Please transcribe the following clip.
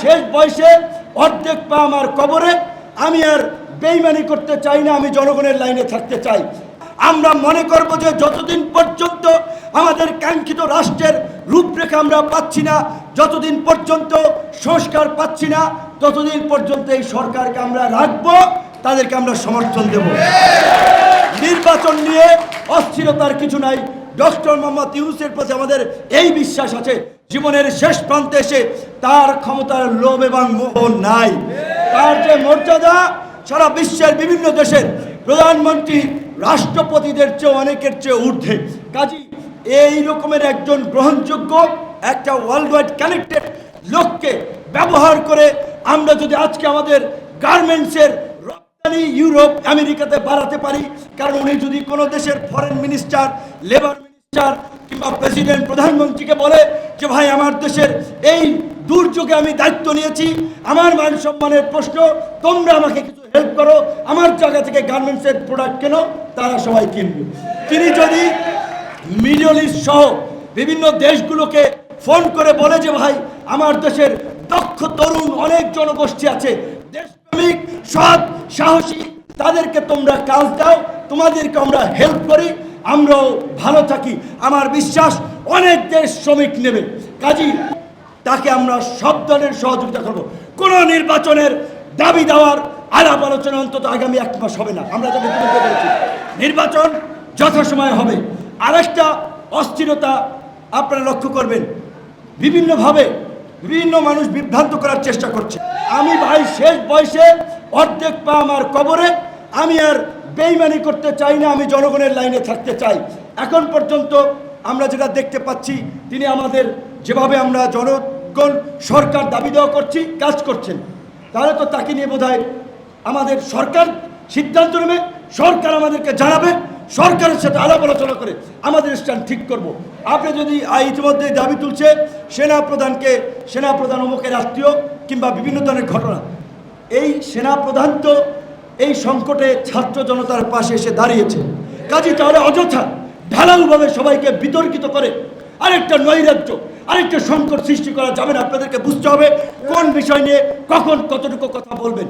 শেষ বয়সে অর্ধেক পা আমার কবরে, আমি আর বেইমানি করতে চাই না, আমি জনগণের লাইনে থাকতে চাই। আমরা মনে করব যে যতদিন পর্যন্ত আমাদের কাঙ্ক্ষিত রাষ্ট্রের রূপরেখা আমরা পাচ্ছি না, যতদিন পর্যন্ত সংস্কার পাচ্ছি না, ততদিন পর্যন্ত এই সরকারকে আমরা রাখব, তাদেরকে আমরা সমর্থন দেব। নির্বাচন নিয়ে অস্থিরতার কিছু নাই। ডক্টর মোহাম্মদ ইউনুসের প্রতি আমাদের এই বিশ্বাস আছে। জীবনের শেষ প্রান্তে এসে তার ক্ষমতার লোভ এবং মোহ নাই। তার যে মর্যাদা, সারা বিশ্বের বিভিন্ন দেশের প্রধানমন্ত্রী, রাষ্ট্রপতিদের চেয়ে অনেকের চেয়ে ঊর্ধ্বে। কাজী, এই রকমের একজন গ্রহণযোগ্য, একটা ওয়ার্ল্ড ওয়াইড কানেক্টেড লোককে ব্যবহার করে আমরা যদি আজকে আমাদের গার্মেন্টসের রপ্তানি ইউরোপ, আমেরিকাতে বাড়াতে পারি, কারণ উনি যদি কোনো দেশের ফরেন মিনিস্টার লেবার মিনিস্টার কিংবা প্রেসিডেন্ট প্রধানমন্ত্রীকে বলে যে, ভাই, আমার দেশের এই দুর্যোগে আমি দায়িত্ব নিয়েছি। আমার মান সম্মানের প্রশ্ন, তোমরা আমাকে কিছু হেল্প করো। আমার জায়গা থেকে গার্মেন্টসের প্রোডাক্ট কেন, তারা সবাই কিনবে। তিনি যদি মিডল ইস্ট সহ বিভিন্ন দেশগুলোকে ফোন করে বলে যে, ভাই, আমার দেশের দক্ষ তরুণ অনেক জনগোষ্ঠী আছে, দেশপ্রেমিক, সৎ, সাহসী, তাদেরকে তোমরা কাজ দাও, তোমাদেরকে আমরা হেল্প করি, আমরাও ভালো থাকি। আমার বিশ্বাস, অনেক দেশ শ্রমিক নেবে। কাজী তাকে আমরা সব দলের সহযোগিতা করব। কোনো নির্বাচনের দাবি দেওয়ার আলাপ আলোচনা অন্তত আগামী এক মাস হবে না। আমরা যাকে ইতিমধ্যে বলেছি, নির্বাচন যথাসময়ে হবে। আরেকটা অস্থিরতা আপনারা লক্ষ্য করবেন, বিভিন্নভাবে বিভিন্ন মানুষ বিভ্রান্ত করার চেষ্টা করছে। আমি ভাই শেষ বয়সে অর্ধেক পা আমার কবরে, আমি আর বেইমানি করতে চাই না, আমি জনগণের লাইনে থাকতে চাই। এখন পর্যন্ত আমরা যেটা দেখতে পাচ্ছি, তিনি আমাদের যেভাবে আমরা জনগণ সরকার দাবি দেওয়া করছি, কাজ করছেন, তাহলে তো তাকে নিয়ে বোধ আমাদের সরকার সিদ্ধান্ত নেবে, সরকার আমাদেরকে জানাবে, সরকারের সাথে আলাপ আলোচনা করে আমাদের স্ট্যান্ড ঠিক করব। আপনি যদি ইতিমধ্যে দাবি তুলছে সেনা প্রধানকে সেনা প্রধান অমুকের আত্মীয় কিংবা বিভিন্ন ধরনের ঘটনা, এই সেনা প্রধান তো এই সংকটে ছাত্র জনতার পাশে এসে দাঁড়িয়েছে কাজী তাহলে অযথা ঢালাওভাবে সবাইকে বিতর্কিত করে আরেকটা নৈরাজ্য, আরেকটা সংকট সৃষ্টি করা যাবে না। আপনাদেরকে বুঝতে হবে কোন বিষয় নিয়ে কখন কতটুকু কথা বলবেন।